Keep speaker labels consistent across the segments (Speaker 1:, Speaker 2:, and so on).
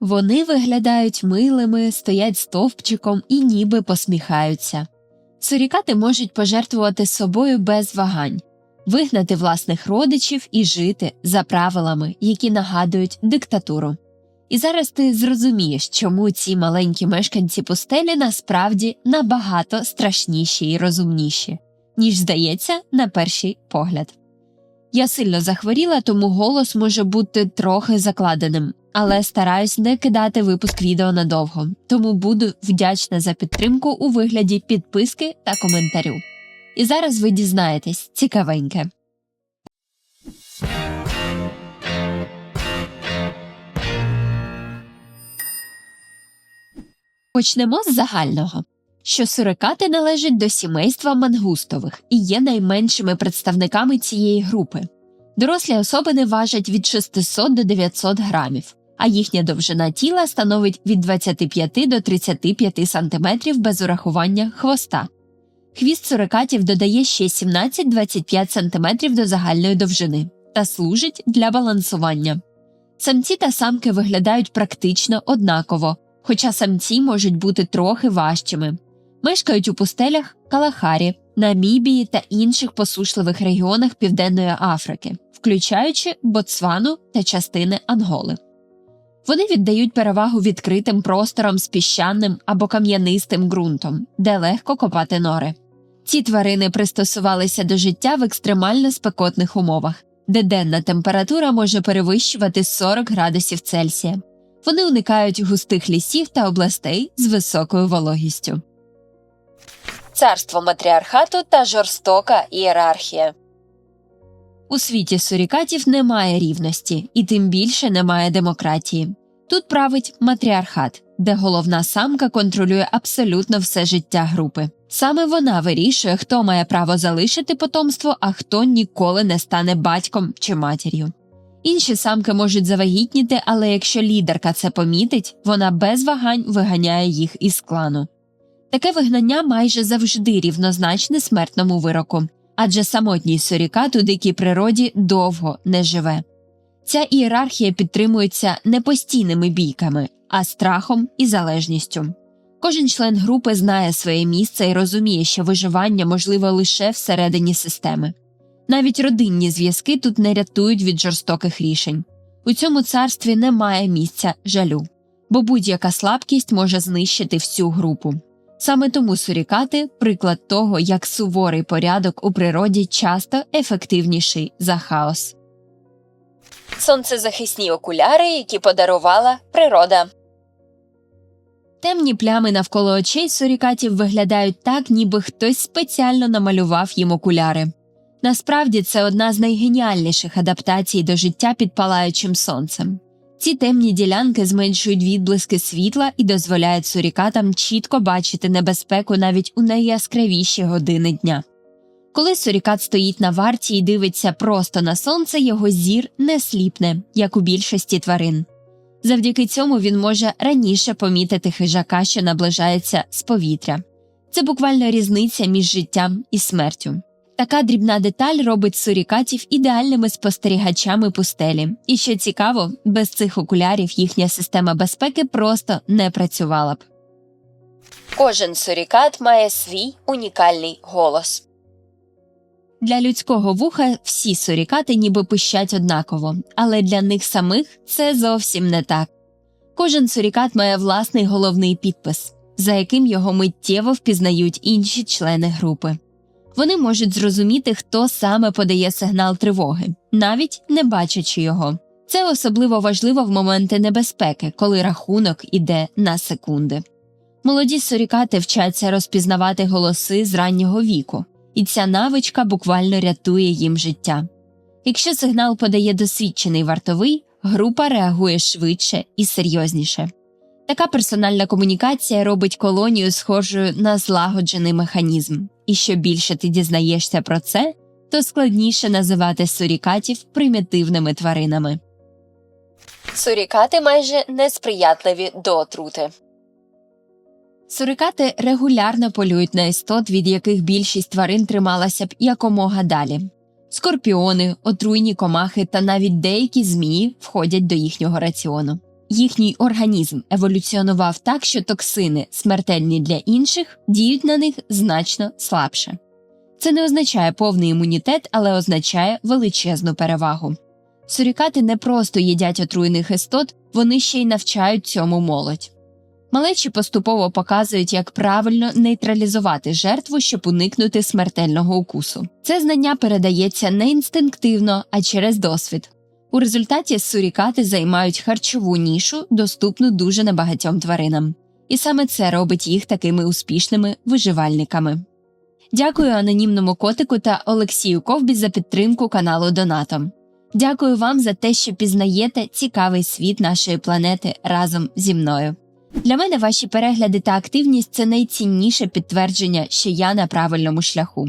Speaker 1: Вони виглядають милими, стоять стовпчиком і ніби посміхаються. Сурікати можуть пожертвувати собою без вагань, вигнати власних родичів і жити за правилами, які нагадують диктатуру. І зараз ти зрозумієш, чому ці маленькі мешканці пустелі насправді набагато страшніші і розумніші, ніж здається на перший погляд. Я сильно захворіла, тому голос може бути трохи закладеним, але стараюсь не кидати випуск відео надовго, тому буду вдячна за підтримку у вигляді підписки та коментарю. І зараз ви дізнаєтесь цікавеньке. Почнемо з загального. Що сурикати належать до сімейства мангустових і є найменшими представниками цієї групи. Дорослі особини важать від 600 до 900 грамів, а їхня довжина тіла становить від 25 до 35 см без урахування хвоста. Хвіст сурикатів додає ще 17-25 см до загальної довжини та служить для балансування. Самці та самки виглядають практично однаково, хоча самці можуть бути трохи важчими. Мешкають у пустелях Калахарі, Намібії та інших посушливих регіонах Південної Африки, включаючи Ботсвану та частини Анголи. Вони віддають перевагу відкритим просторам з піщаним або кам'янистим ґрунтом, де легко копати нори. Ці тварини пристосувалися до життя в екстремально спекотних умовах, де денна температура може перевищувати 40 градусів Цельсія. Вони уникають густих лісів та областей з високою вологістю. Царство матріархату та жорстока ієрархія. У світі сурікатів немає рівності, і тим більше немає демократії. Тут править матріархат, де головна самка контролює абсолютно все життя групи. Саме вона вирішує, хто має право залишити потомство, а хто ніколи не стане батьком чи матір'ю. Інші самки можуть завагітніти, але якщо лідерка це помітить, вона без вагань виганяє їх із клану. Таке вигнання майже завжди рівнозначне смертному вироку, адже самотній сурікат у дикій природі довго не живе. Ця ієрархія підтримується не постійними бійками, а страхом і залежністю. Кожен член групи знає своє місце і розуміє, що виживання можливо лише всередині системи. Навіть родинні зв'язки тут не рятують від жорстоких рішень. У цьому царстві немає місця жалю, бо будь-яка слабкість може знищити всю групу. Саме тому сурікати приклад того, як суворий порядок у природі часто ефективніший за хаос. Сонцезахисні окуляри, які подарувала природа. Темні плями навколо очей сурікатів виглядають так, ніби хтось спеціально намалював їм окуляри. Насправді це одна з найгеніальніших адаптацій до життя під палаючим сонцем. Ці темні ділянки зменшують відблиски світла і дозволяють сурікатам чітко бачити небезпеку навіть у найяскравіші години дня. Коли сурікат стоїть на варті і дивиться просто на сонце, його зір не сліпне, як у більшості тварин. Завдяки цьому він може раніше помітити хижака, що наближається з повітря. Це буквально різниця між життям і смертю. Така дрібна деталь робить сурікатів ідеальними спостерігачами пустелі, і що цікаво, без цих окулярів їхня система безпеки просто не працювала б. Кожен сурікат має свій унікальний голос. Для людського вуха всі сурікати ніби пищать однаково, але для них самих це зовсім не так. Кожен сурікат має власний головний підпис, за яким його миттєво впізнають інші члени групи. Вони можуть зрозуміти, хто саме подає сигнал тривоги, навіть не бачачи його. Це особливо важливо в моменти небезпеки, коли рахунок іде на секунди. Молоді сурікати вчаться розпізнавати голоси з раннього віку, і ця навичка буквально рятує їм життя. Якщо сигнал подає досвідчений вартовий, група реагує швидше і серйозніше. Така персональна комунікація робить колонію схожою на злагоджений механізм, і що більше ти дізнаєшся про це, то складніше називати сурікатів примітивними тваринами. Сурікати майже несприятливі до отрути. Сурикати регулярно полюють на істот, від яких більшість тварин трималася б якомога далі. Скорпіони, отруйні комахи та навіть деякі змії входять до їхнього раціону. Їхній організм еволюціонував так, що токсини, смертельні для інших, діють на них значно слабше. Це не означає повний імунітет, але означає величезну перевагу. Сурікати не просто їдять отруєних істот, вони ще й навчають цьому молодь. Малечі поступово показують, як правильно нейтралізувати жертву, щоб уникнути смертельного укусу. Це знання передається не інстинктивно, а через досвід. У результаті сурікати займають харчову нішу, доступну дуже небагатьом тваринам. І саме це робить їх такими успішними виживальниками. Дякую анонімному котику та Олексію Ковбі за підтримку каналу Донатом. Дякую вам за те, що пізнаєте цікавий світ нашої планети разом зі мною. Для мене ваші перегляди та активність це найцінніше підтвердження, що я на правильному шляху.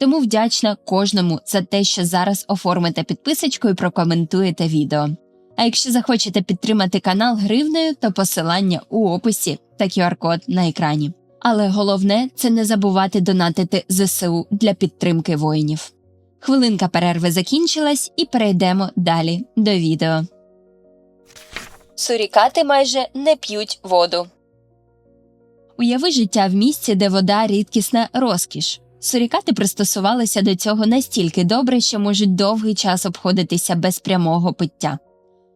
Speaker 1: Тому вдячна кожному за те, що зараз оформите підписочку і прокоментуєте відео. А якщо захочете підтримати канал гривнею, то посилання у описі та QR-код на екрані. Але головне це не забувати донатити ЗСУ для підтримки воїнів. Хвилинка перерви закінчилась і перейдемо далі до відео. Сурікати майже не п'ють воду. Уяви життя в місці, де вода рідкісна розкіш. Сурікати пристосувалися до цього настільки добре, що можуть довгий час обходитися без прямого пиття.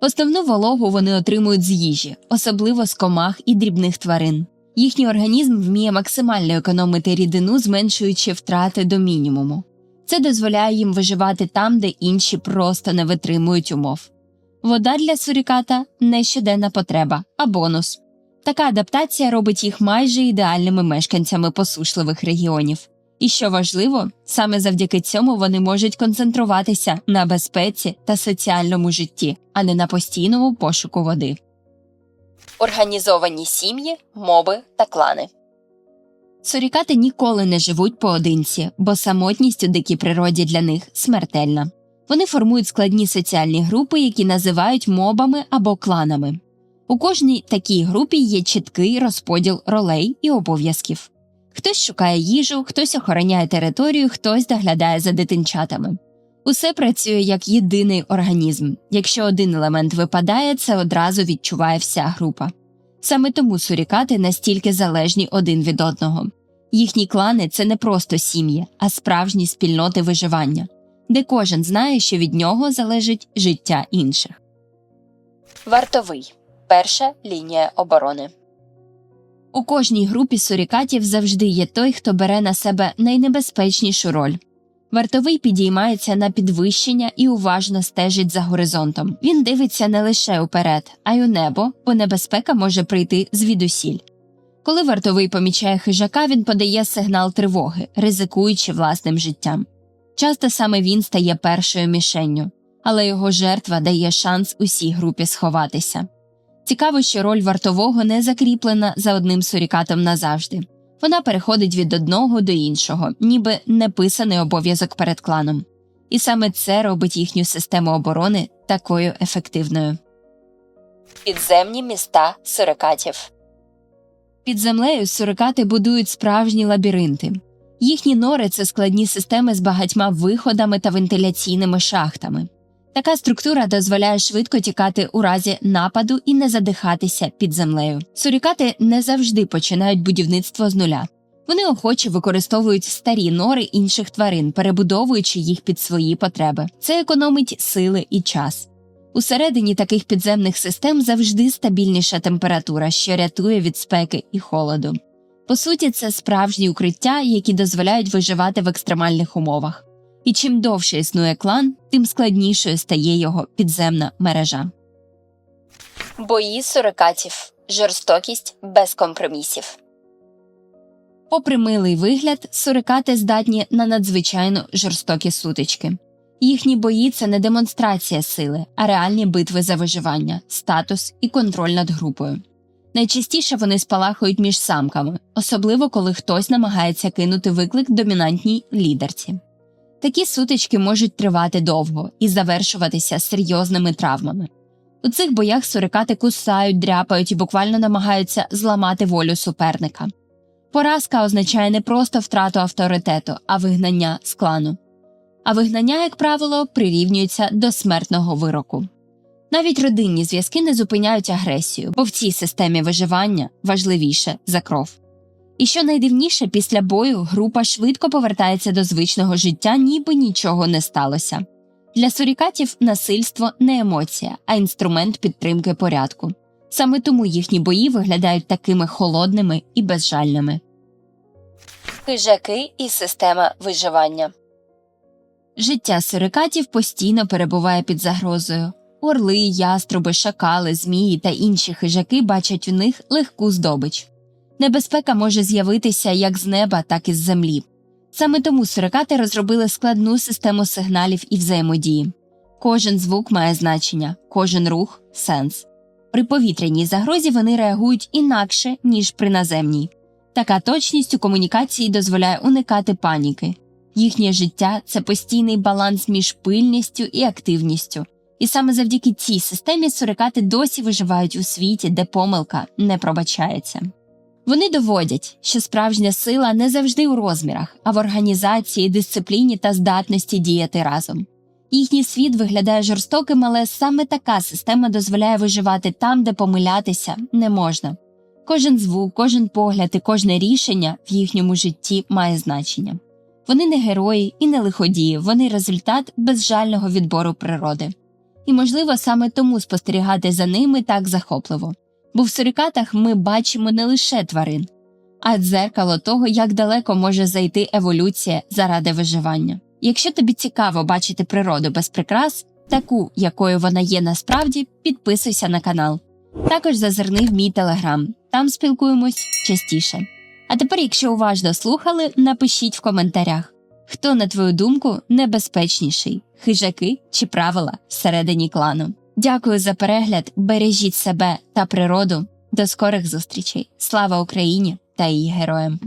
Speaker 1: Основну вологу вони отримують з їжі, особливо з комах і дрібних тварин. Їхній організм вміє максимально економити рідину, зменшуючи втрати до мінімуму. Це дозволяє їм виживати там, де інші просто не витримують умов. Вода для суріката не щоденна потреба, а бонус. Така адаптація робить їх майже ідеальними мешканцями посушливих регіонів. І що важливо, саме завдяки цьому вони можуть концентруватися на безпеці та соціальному житті, а не на постійному пошуку води. Організовані сім'ї, моби та клани. Сурікати ніколи не живуть поодинці, бо самотність у дикій природі для них смертельна. Вони формують складні соціальні групи, які називають мобами або кланами. У кожній такій групі є чіткий розподіл ролей і обов'язків. Хтось шукає їжу, хтось охороняє територію, хтось доглядає за дитинчатами. Усе працює як єдиний організм. Якщо один елемент випадає, це одразу відчуває вся група. Саме тому сурікати настільки залежні один від одного. Їхні клани це не просто сім'ї, а справжні спільноти виживання, де кожен знає, що від нього залежить життя інших. Вартовий перша лінія оборони. У кожній групі сурікатів завжди є той, хто бере на себе найнебезпечнішу роль. Вартовий підіймається на підвищення і уважно стежить за горизонтом. Він дивиться не лише уперед, а й у небо, бо небезпека може прийти звідусіль. Коли вартовий помічає хижака, він подає сигнал тривоги, ризикуючи власним життям. Часто саме він стає першою мішенню, але його жертва дає шанс усій групі сховатися. Цікаво, що роль вартового не закріплена за одним сурікатом назавжди. Вона переходить від одного до іншого, ніби неписаний обов'язок перед кланом. І саме це робить їхню систему оборони такою ефективною. Підземні міста сурикатів під землею сурикати будують справжні лабіринти. Їхні нори це складні системи з багатьма виходами та вентиляційними шахтами. Така структура дозволяє швидко тікати у разі нападу і не задихатися під землею. Сурікати не завжди починають будівництво з нуля. Вони охоче використовують старі нори інших тварин, перебудовуючи їх під свої потреби. Це економить сили і час. Усередині таких підземних систем завжди стабільніша температура, що рятує від спеки і холоду. По суті, це справжні укриття, які дозволяють виживати в екстремальних умовах. І чим довше існує клан, тим складнішою стає його підземна мережа. Бої сурикатів. Жорстокість без компромісів. Попри милий вигляд, сурикати здатні на надзвичайно жорстокі сутички. Їхні бої це не демонстрація сили, а реальні битви за виживання, статус і контроль над групою. Найчастіше вони спалахують між самками, особливо коли хтось намагається кинути виклик домінантній лідерці. Такі сутички можуть тривати довго і завершуватися серйозними травмами. У цих боях сурикати кусають, дряпають і буквально намагаються зламати волю суперника. Поразка означає не просто втрату авторитету, а вигнання з клану. А вигнання, як правило, прирівнюється до смертного вироку. Навіть родинні зв'язки не зупиняють агресію, бо в цій системі виживання важливіше за кров. І що найдивніше, після бою група швидко повертається до звичного життя, ніби нічого не сталося. Для сурікатів насильство не емоція, а інструмент підтримки порядку. Саме тому їхні бої виглядають такими холодними і безжальними. Хижаки і система виживання Життя сурикатів постійно перебуває під загрозою. Орли, яструби, шакали, змії та інші хижаки бачать у них легку здобич. Небезпека може з'явитися як з неба, так і з землі. Саме тому сурикати розробили складну систему сигналів і взаємодії. Кожен звук має значення, кожен рух сенс. При повітряній загрозі вони реагують інакше, ніж при наземній. Така точність у комунікації дозволяє уникати паніки. Їхнє життя це постійний баланс між пильністю і активністю. І саме завдяки цій системі сурикати досі виживають у світі, де помилка не пробачається. Вони доводять, що справжня сила не завжди у розмірах, а в організації, дисципліні та здатності діяти разом. Їхній світ виглядає жорстоким, але саме така система дозволяє виживати там, де помилятися не можна. Кожен звук, кожен погляд і кожне рішення в їхньому житті має значення. Вони не герої і не лиходії, вони результат безжального відбору природи. І, можливо, саме тому спостерігати за ними так захопливо. Бо в сурикатах ми бачимо не лише тварин, а дзеркало того, як далеко може зайти еволюція заради виживання. Якщо тобі цікаво бачити природу без прикрас, таку, якою вона є насправді, підписуйся на канал. Також зазирни в мій телеграм, там спілкуємось частіше. А тепер, якщо уважно слухали, напишіть в коментарях, хто, на твою думку, небезпечніший хижаки чи правила всередині клану. Дякую за перегляд, бережіть себе та природу. До скорих зустрічей. Слава Україні та її героям!